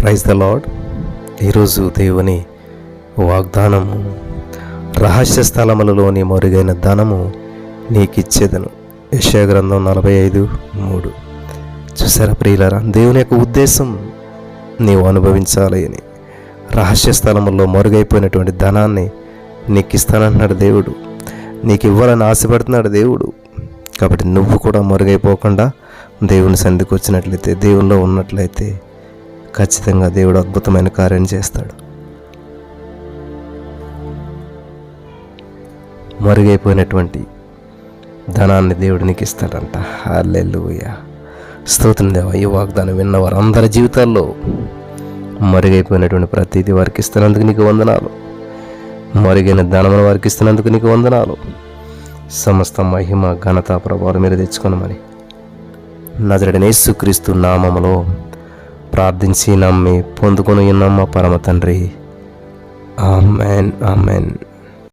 Praise the lord ఈరోజు దేవుని వాగ్దానము రహస్య స్థలములలోని మరుగైన ధనము నీకిచ్చేదను. యశయ గ్రంథం నలభై ఐదు మూడు. చూసారా ప్రియులరా? దేవుని యొక్క ఉద్దేశం నీవు అనుభవించాలి అని రహస్య స్థలముల్లో మరుగైపోయినటువంటి ధనాన్ని నీకు ఇస్తానంటున్నాడు దేవుడు. నీకు ఇవ్వాలని ఆశపడుతున్నాడు దేవుడు. కాబట్టి నువ్వు కూడా మరుగైపోకుండా దేవుని సంధికి వచ్చినట్లయితే దేవుల్లో ఉన్నట్లయితే ఖచ్చితంగా దేవుడు అద్భుతమైన కార్యం చేస్తాడు. మరుగైపోయినటువంటి ధనాన్ని దేవుడినికి ఇస్తాడంట. హాలెలుయ స్తోత్రం దేవ ఈ వాగ్దానం విన్న వారందరి జీవితాల్లో మరుగైపోయినటువంటి ప్రతిదీ వారికి ఇస్తున్నందుకు నీకు వందనాలు. మరుగైన ధనమును వారికి ఇస్తున్నందుకు నీకు వందనాలు. సమస్త మహిమ ఘనత ప్రభావం మీరు తెచ్చుకోనమని. నజరడని సుక్రీస్తు నామములో ప్రార్థించి నమ్మి పొందుకొని నమ్మ పరమ తండ్రి. Amen amen.